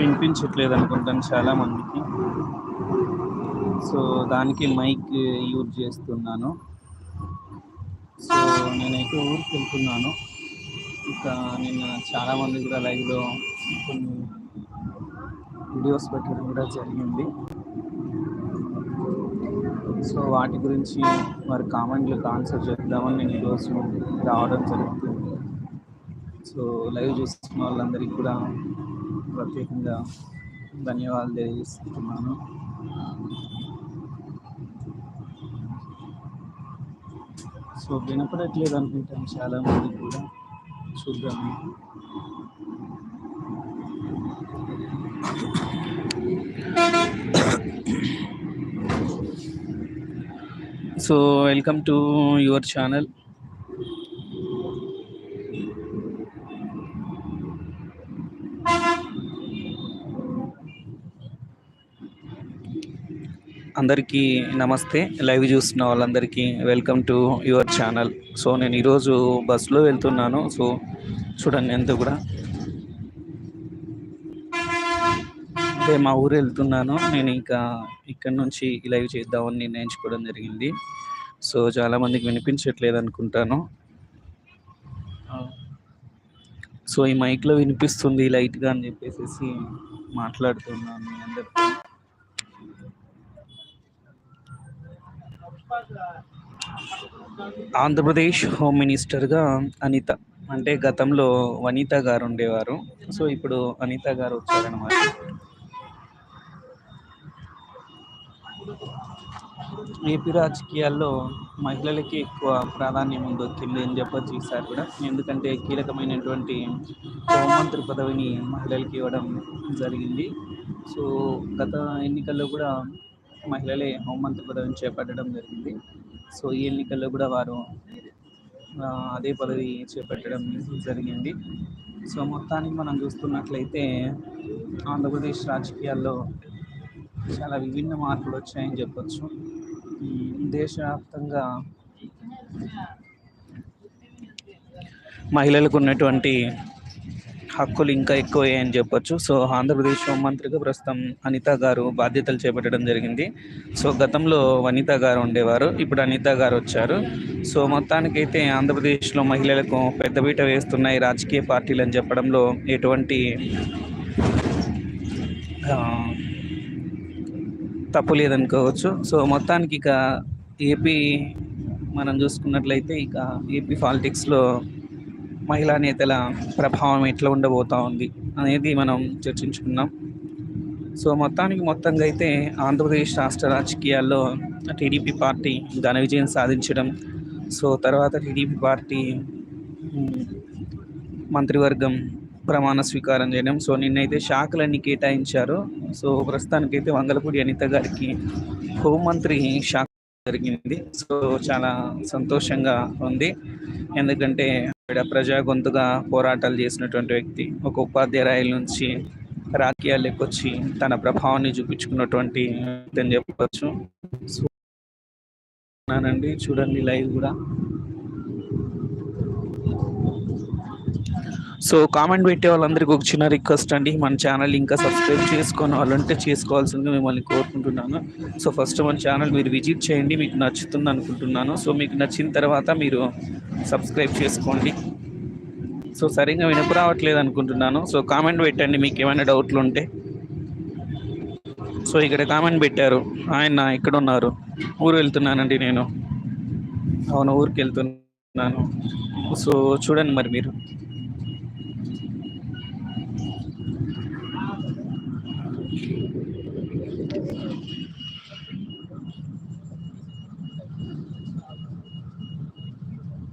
వినిపించట్లేదు అనుకుంటాను చాలా మందికి సో దానికి మైక్ యూజ్ చేస్తున్నాను. సో నేనైతే ఊరికి వెళ్తున్నాను. ఇంకా నిన్న చాలా మంది కూడా లైవ్లో కొన్ని వీడియోస్ పెట్టడం కూడా జరిగింది. సో వాటి గురించి మరి కామెంట్లకు ఆన్సర్ చేద్దామని నేను ఈరోజు రావడం జరుగుతుంది. సో లైవ్ చూస్తున్న వాళ్ళందరికీ కూడా ప్రత్యేకంగా ధన్యవాదాలు తెలియజేస్తున్నాను సో వినపడట్లేదు అనుకుంటాను చాలా మంది కూడా. చూద్దాం so welcome to your channel. అందరికీ నమస్తే. లైవ్ చూస్తున్న వాళ్ళందరికీ welcome to your channel. So నేను ఈరోజు బస్సులో వెళ్తున్నాను. సో చూడండి ఎంత కూడా. అంటే మా ఊరు వెళ్తున్నాను. నేను ఇంకా ఇక్కడ నుంచి లైవ్ చేద్దామని నిర్ణయించుకోవడం జరిగింది. సో చాలా మందికి వినిపించట్లేదు అనుకుంటాను. సో ఈ మైక్లో వినిపిస్తుంది లైట్గా అని చెప్పేసి మాట్లాడుతున్నాను మీ అందరితో ఆంధ్రప్రదేశ్ హోమ్ మినిస్టర్గా అనిత. అంటే గతంలో వనిత గారు ఉండేవారు. సో ఇప్పుడు అనిత గారు వచ్చారనమాట ఏపీ రాజకీయాల్లో మహిళలకి ఎక్కువ ప్రాధాన్యం ఉందొచ్చింది అని చెప్పొచ్చు ఈసారి కూడా. ఎందుకంటే కీలకమైనటువంటి హోంమంత్రి పదవిని మహిళలకి ఇవ్వడం జరిగింది. సో గత ఎన్నికల్లో కూడా మహిళలే హోంమంత్రి పదవిని చేపట్టడం జరిగింది. సో ఈ ఎన్నికల్లో కూడా వారు అదే పదవి చేపట్టడం జరిగింది. సో మొత్తానికి మనం చూస్తున్నట్లయితే ఆంధ్రప్రదేశ్ రాజకీయాల్లో చాలా విభిన్న మార్పులు వచ్చాయని చెప్పొచ్చు. దేశవ్యాప్తంగా మహిళలకు ఉన్నటువంటి హక్కులు ఇంకా ఎక్కువయ్యాయని చెప్పొచ్చు. సో ఆంధ్రప్రదేశ్ హోంమంత్రిగా ప్రస్తుతం అనిత గారు బాధ్యతలు చేపట్టడం జరిగింది. సో గతంలో వనిత గారు ఉండేవారు. ఇప్పుడు అనిత గారు వచ్చారు. సో మొత్తానికైతే ఆంధ్రప్రదేశ్లో మహిళలకు పెద్దపీట వేస్తున్నాయి రాజకీయ పార్టీలు అని చెప్పడంలో ఎటువంటి తప్పు లేదనుకోవచ్చు. సో మొత్తానికి ఇక ఏపీ మనం చూసుకున్నట్లయితే ఇక ఏపీ పాలిటిక్స్లో మహిళా నేతల ప్రభావం ఎట్లా ఉండబోతా ఉంది అనేది మనం చర్చించుకున్నాం సో మొత్తానికి మొత్తంగా అయితే ఆంధ్రప్రదేశ్ రాష్ట్ర రాజకీయాల్లో టీడీపీ పార్టీ ఘన విజయం సాధించడం సో తర్వాత టీడీపీ పార్టీ మంత్రివర్గం ప్రమాణ స్వీకారం చేయడం. సో నిన్నైతే శాఖలన్నీ కేటాయించారు. సో ప్రస్తుతానికైతే వంగలపూడి అనిత గారికి హోంమంత్రి శాఖ జరిగింది. సో చాలా సంతోషంగా ఉంది. ఎందుకంటే ఆవిడ ప్రజా గొంతుగా పోరాటాలు చేసినటువంటి వ్యక్తి ఒక ఉపాధ్యాయుల నుంచి రాజకీయాలకు వచ్చి తన ప్రభావాన్ని చూపించుకున్నటువంటి అని చెప్పవచ్చు చూడండి లైవ్ కూడా. సో కామెంట్ పెట్టే వాళ్ళందరికీ ఒక చిన్న రిక్వెస్ట్ అండి. మన ఛానల్ ఇంకా సబ్స్క్రైబ్ చేసుకొని వాళ్ళంటే చేసుకోవాల్సిందిగా మిమ్మల్ని కోరుకుంటున్నాను. సో ఫస్ట్ మన ఛానల్ మీరు విజిట్ చేయండి మీకు నచ్చుతుంది అనుకుంటున్నాను. సో మీకు నచ్చిన తర్వాత మీరు సబ్స్క్రైబ్ చేసుకోండి. సో సరిగ్గా వినపు రావట్లేదు అనుకుంటున్నాను. సో కామెంట్ పెట్టండి మీకు ఏమైనా డౌట్లు ఉంటే. సో ఇక్కడ కామెంట్ పెట్టారు. ఆయన ఇక్కడ ఉన్నారు? ఊరు వెళ్తున్నానండి నేను. అవును ఊరికి వెళ్తున్నాను. సో చూడండి మరి మీరు. you.